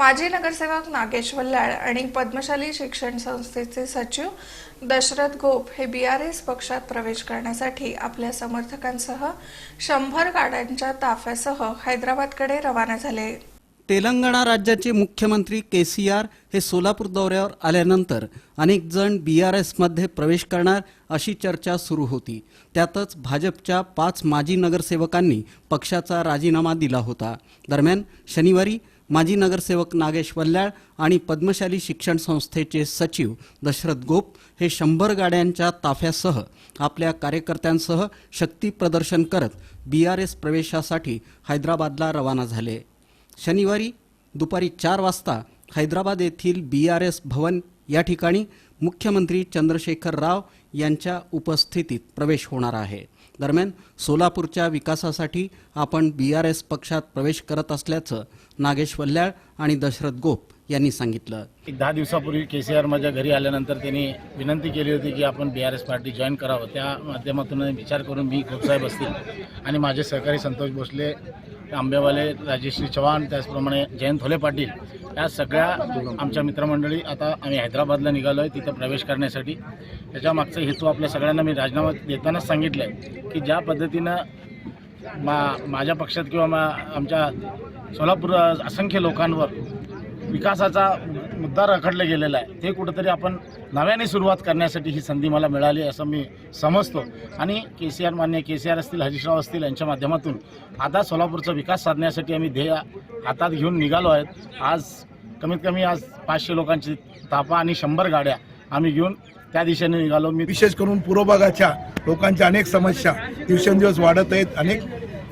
माजी नगरसेवक नागेश वल्लाळ आणि पद्मशाली शिक्षण संस्थेचे सचिव दशरथ गोप हे बी आर एस पक्षात प्रवेश करण्यासाठी आपल्या समर्थकांसह शंभर गाड्यांच्या ताफ्यासह हैदराबादकडे रवाना झाले. तेलंगणा राज्याचे मुख्यमंत्री के सी आर हे सोलापूर दौऱ्यावर आल्यानंतर अनेक जण बी आर एसमध्ये प्रवेश करणार अशी चर्चा सुरू होती. त्यातच भाजपच्या पाच माजी नगरसेवकांनी पक्षाचा राजीनामा दिला होता. दरम्यान शनिवारी माजी नगरसेवक नागेश वल्ल्याळ आणि पद्मशाली शिक्षण संस्थेचे सचिव दशरथ गोप हे शंभर गाड्यांच्या ताफ्यासह आपल्या कार्यकर्त्यांसह शक्ती प्रदर्शन करत बी आर एस प्रवेशासाठी हैदराबादला रवाना झाले. शनिवारी दुपारी चार वाजता हैदराबाद येथील बी आर एस भवन या ठिकाणी मुख्यमंत्री चंद्रशेखर राव यांच्या उपस्थितीत प्रवेश होणार आहे. दरम्यान सोलापूरच्या विकासासाठी आपण बी आर एस पक्षात प्रवेश करत असल्याचं नागेश वल्ल्याळ आणि दशरथ गोप यांनी सांगितलं. एक दहा दिवसापूर्वी के सी आर माझ्या घरी आल्यानंतर त्यांनी विनंती केली होती की आपण B R S party join करावं. त्या माध्यमातून विचार करून मी खोपसाहेब असतील आणि माझे सहकारी संतोष भोसले आंबेवाले राजेश्री चव्हाण त्याचप्रमाणे जयंत होले पाटील या सगळ्या आमच्या मित्रमंडळी आता आम्ही हैदराबादला निघालो आहे तिथं प्रवेश करण्यासाठी. त्याच्या मागचा हेतू आपल्या सगळ्यांना मी राजीनामा देतानाच सांगितलं आहे की ज्या पद्धतीनं मा माझ्या पक्षात किंवा मा आमच्या सोलापूर असंख्य लोकांवर विकासाचा मुद्दा रखडला गेलेला आहे. ते कुठंतरी आपण नव्याने सुरुवात करण्यासाठी ही संधी मला मिळाली असं मी समजतो. आणि के सी आर मान्य के सी आर असतील हरीशराव असतील यांच्या माध्यमातून आता सोलापूरचा विकास साधण्यासाठी आम्ही ध्येय हातात घेऊन निघालो आहेत. आज कमीत कमी आज पाचशे लोकांची तापा आणि शंभर गाड्या आम्ही घेऊन त्या दिशेने निघालो. मी विशेष करून पूर्वभागाच्या लोकांच्या अनेक समस्या दिवसेंदिवस वाढत आहेत. अनेक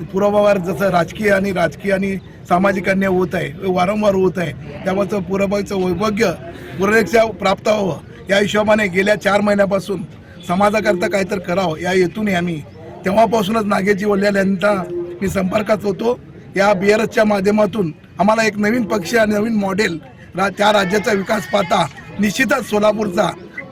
पुरावावर जसं राजकीय आणि राजकीय आणि सामाजिक अन्याय होत आहे वारंवार होत आहे त्यामुळं पूर्व वैभग्य पुरेक्षा प्राप्त व्हावं. या हिशोबाने गेल्या चार महिन्यापासून समाजाकरता काहीतरी करावं या हेतूने आम्ही तेव्हापासूनच नागेजी वल्ल्याल यांचा मी संपर्कात होतो. या बी आर एसच्या माध्यमातून आम्हाला एक नवीन पक्ष आणि नवीन मॉडेल रा त्या राज्याचा विकास पाहता निश्चितच सोलापूरचा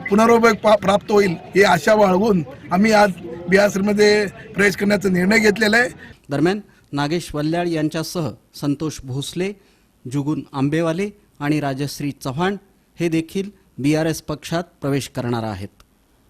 पुनरुपयोग पा प्राप्त होईल हे आशा बाळगून आम्ही आज बिहारमध्ये प्रवेश करण्याचा निर्णय घेतलेला आहे. दरम्यान नागेश वल्ल्याळ यांच्यासह संतोष भोसले जुगुन आंबेवाले आणि राजश्री चव्हाण हे देखील बी आर एस पक्षात प्रवेश करणार आहेत.